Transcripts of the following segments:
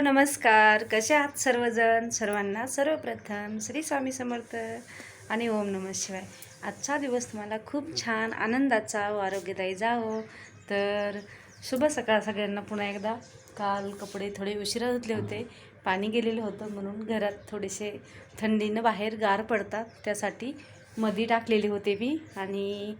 नमस्कार. कसे आहात सर्वजण? सर्वांना सर्वप्रथम श्री स्वामी समर्थ आणि ओम नमः शिवाय. आजचा दिवस तुम्हाला खूप छान आनंदाचा व आरोग्यदायी जावो. तर शुभ सकाळ सगळ्यांना. पुन्हा एकदा काल कपडे थोडे उशिरा धुतले होते. पाणी गेलेलं होतं म्हणून घरात थोडेसे थंडीनं बाहेर गार पडतात. त्यासाठी मधी टाकलेले होते मी. आणि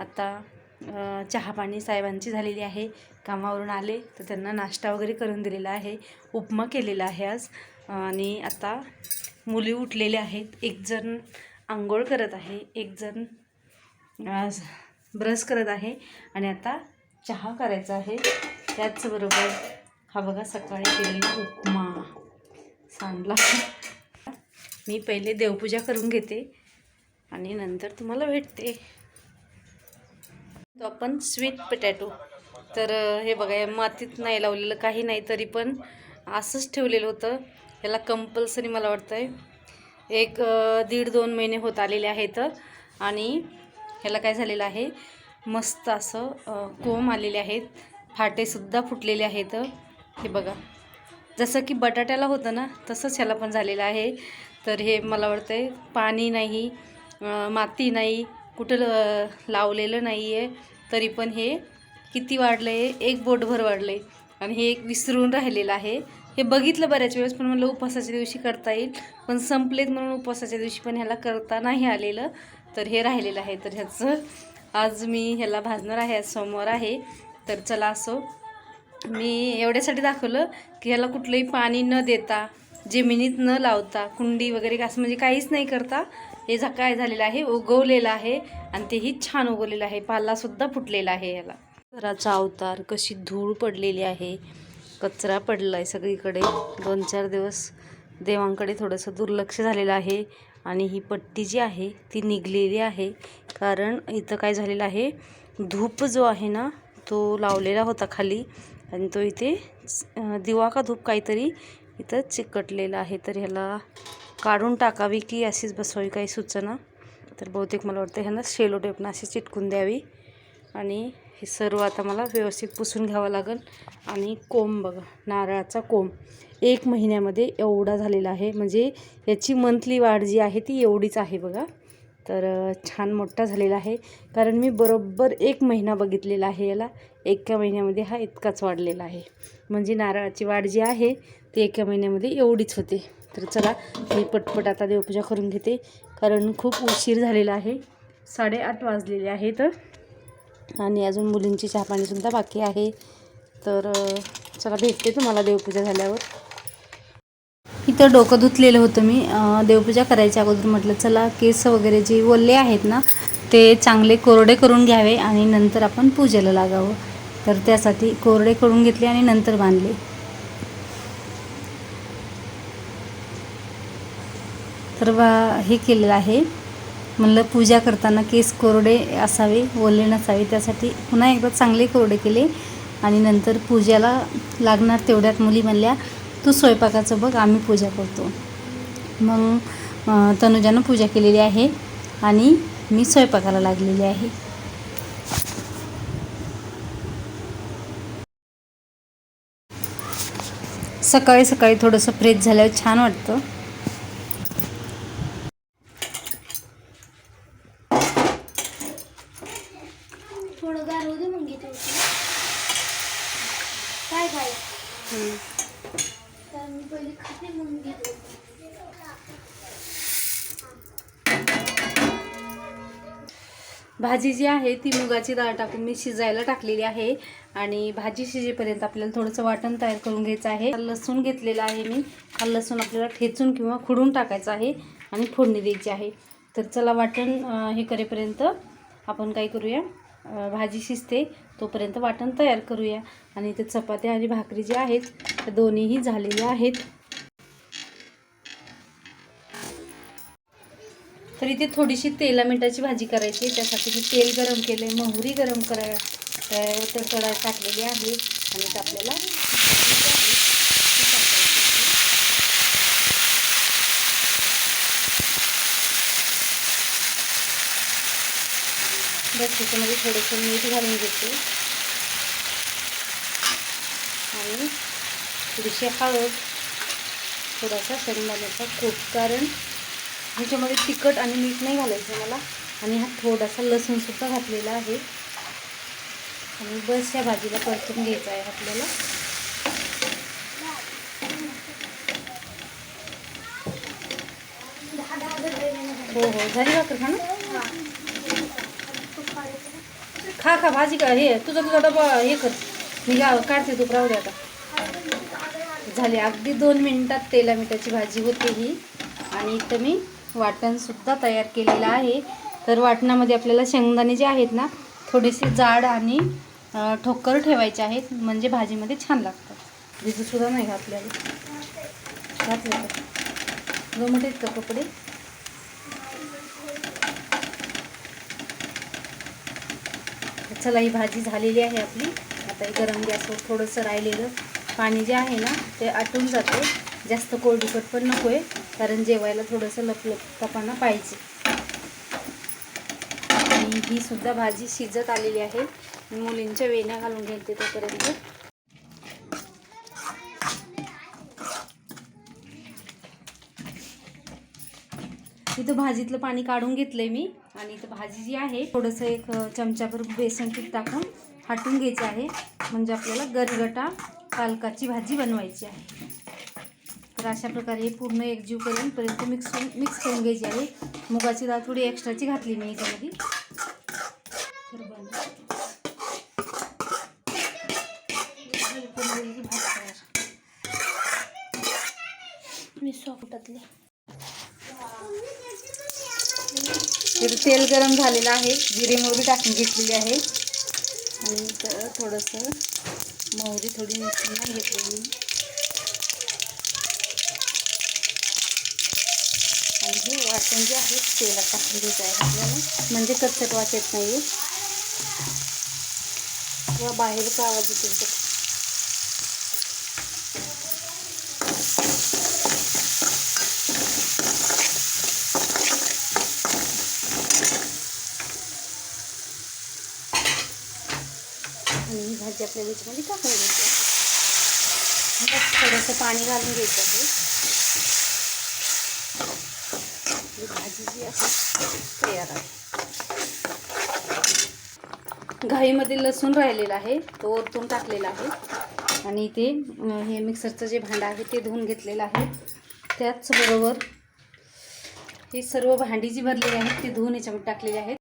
आता चहापाणी चहा पाणी साहेबांची झालेली आहे. कामावरून आले तर त्यांना नाश्ता वगैरे करून दिलेला आहे. उपमा केलेला आहे आज. आणि आता मुली उठलेल्या आहेत. एक जण आंघोळ करत आहे. एक जण आज ब्रश करत आहे. आणि आता चहा करायचा आहे. त्याचबरोबर हा बघा सकाळी केलेला उपमा. सांडला. मी पहिले देवपूजा करून घेते. आणि नंतर तुम्हाला भेटते. तो आपण स्वीट पोटॅटो तर हे बघा या मातीत नाही लावलेलं काही नाही तरी पण असंच ठेवलेलं होतं. याला कंपल्सरी मला वाटतं आहे एक दीड दोन महिने होत आलेले आहेत. आणि ह्याला काय झालेलं आहे? मस्त असं कोंब आलेले आहेत. फाटेसुद्धा फुटलेले आहेत. हे बघा. जसं की बटाट्याला होतं ना तसंच ह्याला पण झालेलं आहे. तर हे मला वाटतं आहे पाणी नाही माती नाही कुठं ल- लावलेलं नाही आहे तरी पण हे किती वाढलं आहे एक बोटभर वाढलं आहे आणि हे एक विसरून राहिलेलं आहे. हे बघितलं बऱ्याच वेळेस पण म्हणलं उपवासाच्या दिवशी करता येईल. पण संपलेत म्हणून उपवासाच्या दिवशी पण ह्याला करता नाही आलेलं. तर हे राहिलेलं आहे. तर ह्याचं आज मी ह्याला भाजणार आहे. आज सोमवार आहे. तर चला असो. मी एवढ्यासाठी दाखवलं की ह्याला कुठलंही पाणी न देता जमिनीत न लावता कुंडी वगैरे असं म्हणजे काहीच नाही करता हे झा काय झालेलं आहे उगवलेलं आहे आणि तेही छान उगवलेलं आहे. पालासुद्धा फुटलेला आहे याला. घराचा अवतार कशी धूळ पडलेली आहे. कचरा पडला आहे सगळीकडे. दोन चार दिवस देवांकडे थोडंसं दुर्लक्ष झालेलं आहे आणि ही पट्टी जी आहे ती निघलेली आहे. कारण इथं काय झालेलं आहे धूप जो आहे ना तो लावलेला होता खाली आणि तो इथे दिवा का धूप काहीतरी इथं चिकटलेला आहे. तर ह्याला काढून टाकावी की अशीच बसवावी काही सुचना. तर बहुतेक मला वाटतं ह्यांना शेलो टेपनं अशी चिटकून द्यावी. आणि हे सर्व आता मला व्यवस्थित पुसून घ्यावं लागेल. आणि कोंब बघा नारळाचा कोंब. एक महिन्यामध्ये एवढा झालेला आहे. म्हणजे याची मंथली वाढ जी आहे ती एवढीच आहे बघा. तर छान मोठा झालेला आहे. कारण मी बरोबर एक महिना बघितलेला आहे याला. एका महिन्यामध्ये हा इतकाच वाढलेला आहे. म्हणजे नारळाची वाढ जी आहे ती एका महिन्यामध्ये एवढीच होते. तर चला मी पटपट आता देवपूजा करून घेते. कारण खूप उशीर झालेला आहे. साडेआठ वाजलेले आहेत. आणि अजून मुलींची चहापाणीसुद्धा बाकी आहे. तर चला भेटते तुम्हाला देवपूजा झाल्यावर. इथं डोकं धुतलेलं होतं मी. देवपूजा करायच्या अगोदर म्हटलं चला केस वगैरे जे ओले आहेत ना ते चांगले कोरडे करून घ्यावे आणि नंतर आपण पूजेला लागावं. तर त्यासाठी कोरडे करून घेतले आणि नंतर बांधले. तर बा हे केलेलं आहे. म्हणलं पूजा करताना केस कोरडे असावे ओले नसावे त्यासाठी पुन्हा एकदा चांगले कोरडे केले आणि नंतर पूजेला लागणार तेवढ्यात मुली म्हणल्या तू स्वयंपाकाचं बघ आम्ही पूजा करतो. मग तनुजानं पूजा केलेली आहे आणि मी स्वयंपाकाला लागलेली आहे. सकाळी सकाळी थोडंसं फ्रेश झाल्यावर छान वाटतं थोडं गार होऊ दे मग घेते काय काय तर मी पहिले खाते मग घेतो भाजी जी आहे ती मुगाची डाळ टाकून मी शिजायला टाकलेली आहे. आणि भाजी शिजेपर्यंत आपल्याला थोडंसं वाटण तयार करून घ्यायचं आहे. लसूण घेतलेला आहे मी. हा लसूण आपल्याला ठेचून किंवा खुडून टाकायचा आहे आणि फोडणी द्यायची आहे. तर चला वाटण हे करेपर्यंत आपण काय करूया? भाजी शिजते तोपर्यंत वाटण तयार करूया. आणि ते चपात्या आणि भाकरी जी आहेत त्या दोन्हीही झालेल्या आहेत. तर इथे थोडीशी तेला मिठाची भाजी करायची त्यासाठी मी तेल गरम केले मोहरी गरम कराय तर कढा टाकलेली आहे. आणि ते आपल्याला बस त्याच्यामध्ये थोडंसं मीठ घालून घेते. आणि थोडीशी हळद थोडासा शेंगदाण्याचा खूप कारण ह्याच्यामध्ये तिखट आणि मीठ नाही घालायचं मला. आणि हा थोडासा लसूणसुद्धा घातलेला आहे. आणि बस या भाजीला परतून घ्यायचं आहे आपल्याला. हो हो. झाली भाकर खा ना हा. ना. खा खा. भाजी का हे तुझा तुझा डबा हे कर. मी काढते तू राहू दे आता. झाली. अगदी दोन मिनिटात तेला मिठाची भाजी होते ही. आणि इथं मी वाटणसुद्धा तयार केलेलं आहे. तर वाटणामध्ये आपल्याला शेंगदाणे जे आहेत ना थोडेसे जाड आणि ठोकर ठेवायचे आहेत. म्हणजे भाजीमध्ये छान लागतात. भिजूसुद्धा नाही घातलेलं घातले का गमत आहेत का कपडे? चला ही भाजी झालेली आहे आपली. आता हे गरम गॅसवर थोडंसं राहिलेलं पाणी जे आहे ना ते आटून जाते. जास्त कोरडीकट पण नको आहे कारण जेवायला थोडंसं लपलपतापणा पाहिजे. आणि ही सुद्धा भाजी शिजत आलेली आहे. मी मुलींच्या वेण्या घालून घेते तोपर्यंत. इथं भाजीतलं पाणी काढून घेतलंय मी. आणि इथं भाजी जी आहे थोडंसं एक अ, चमचाभर बेसन पीठ टाकून हाटून घ्यायचं आहे. म्हणजे आपल्याला गरगटा पालकाची भाजी बनवायची आहे. तर अशा प्रकारे हे पूर्ण एकजीव करूनपर्यंत मिक्स मिक्स करून घ्यायची आहे. मुगाची डाळ थोडी एक्स्ट्राची घातली मी याच्यामध्ये. मी सॉफ्टातले तर तेल गरम झालेलं आहे. जिरे मोहरी टाकून घेतलेली आहे. आणि थोडंसं मोहरी थोडी मिसळून घेतलेली हे वाटण जे आहे तेलात टाकून घ्यायचं आहे आपल्याला. म्हणजे कच्चट वाटत नाही किंवा बाहेरचा आवाज येतो आणि ही भाजी आपल्या वीजमध्ये टाकून घ्यायची थोडंसं पाणी घालून घ्यायचं आहे ही भाजी जी आहे. तयार आहे घाईमध्ये लसूण राहिलेला आहे तो ओतून टाकलेला आहे. आणि ते हे मिक्सरचं जे भांडं आहे ते धुवून घेतलेलं आहे. त्याचबरोबर ही सर्व भांडी जी भरलेली आहेत ती धुवून याच्यामध्ये टाकलेली आहेत.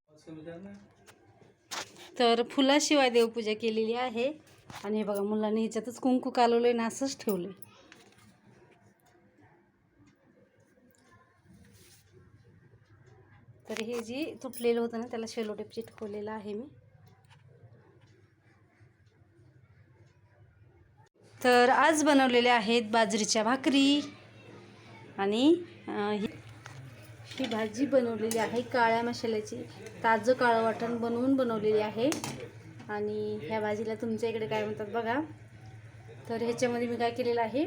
तर फुलाशिवाय देवपूजा केलेली आहे. आणि हे बघा मुलांनी ह्याच्यातच कुंकू कालवलंय ना असंच ठेवलं आहे तर हे जी तुटलेलं होतं ना त्याला शेलो टेप चिटकवलेलं आहे मी. तर आज बनवलेले आहेत बाजरीच्या भाकरी. आणि ही ही भाजी बनवलेली आहे काळ्या मसाल्याची. ताजं काळं वाटण बनवून बनवलेली आहे. आणि ह्या भाजीला तुमच्या इकडे काय म्हणतात बघा. तर ह्याच्यामध्ये मी काय केलेलं आहे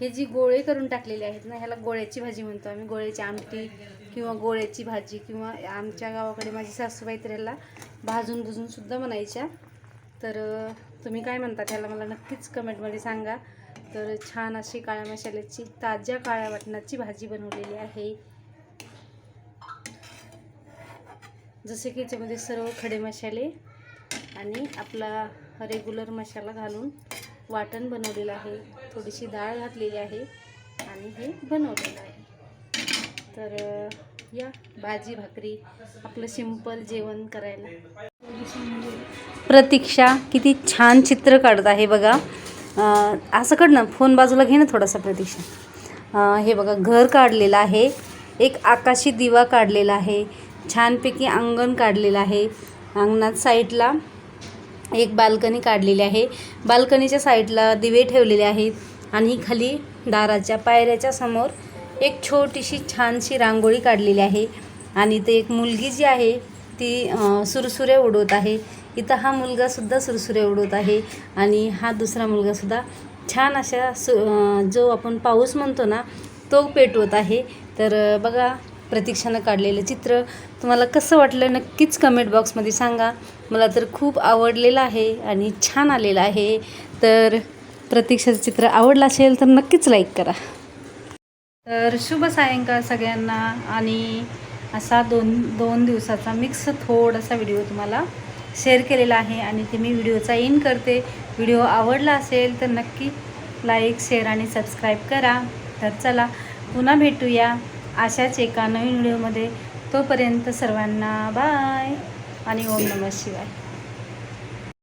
हे जी गोळे करून टाकलेले आहेत ना ह्याला गोळ्याची भाजी म्हणतो आम्ही. गोळ्याची आमटी किंवा गोळ्याची भाजी किंवा आमच्या गावाकडे माझी सासूबाई तर ह्याला भाजून भुजून सुद्धा म्हणायच्या. तर तुम्ही काय म्हणता त्याला मला नक्कीच कमेंटमध्ये सांगा. तर छान अशी काळ्या मसाल्याची ताज्या काळ्या वाटणाची भाजी बनवलेली आहे. जसे की याच्यामध्ये सर्व खडे मसाले आणि आपला रेग्युलर मसाला घालून वाटण बनवलेलं आहे. थोडीशी डाळ घातलेली आहे आणि हे बनवलेलं आहे. तर या भाजी भाकरी आपलं सिंपल जेवण करायला. प्रतीक्षा किती छान चित्र काढत आहे बघा. असं कडनं ना फोन बाजूला घे ना थोडासा प्रतीक्षा. हे बघा घर काढलेलं आहे. एक आकाशी दिवा काढलेला आहे. छानपैकी अंगण काढलेलं आहे. अंगणात साईडला एक बाल्कनी काढलेली आहे. बाल्कनीच्या साईडला दिवे ठेवलेले आहेत आणि खाली दाराच्या पायऱ्याच्या समोर एक छोटीशी छानशी रांगोळी काढलेली आहे आणि ते एक मुलगी जी आहे ती सुरसुरे सुरसुऱ्या उडवत आहे. इथं हा मुलगासुद्धा सुरसुऱ्या उडवत आहे आणि हा दुसरा मुलगासुद्धा छान अशा सु जो आपण पाऊस म्हणतो ना तो पेटवत आहे. तर बघा प्रतीक्षानं काढलेलं चित्र. तुम्हाला कसं वाटलं नक्कीच कमेंट बॉक्समध्ये सांगा. मला तर खूप आवडलेलं आहे आणि छान आलेलं आहे. तर प्रतीक्षाचं चित्र आवडलं असेल तर नक्कीच लाईक करा. तर शुभ सायंकाळ सगळ्यांना आणि असा दोन दोन दिवसाचा मिक्स थोडासा व्हिडिओ तुम्हाला शेअर केलेला आहे आणि ते मी व्हिडिओचा इन करते. व्हिडिओ आवडला असेल तर नक्की लाईक शेअर आणि सबस्क्राईब करा. तर चला पुन्हा भेटूया अशाच एका नवीन व्हिडिओमध्ये तोपर्यंत सर्वांना बाय आणि ओम नमः शिवाय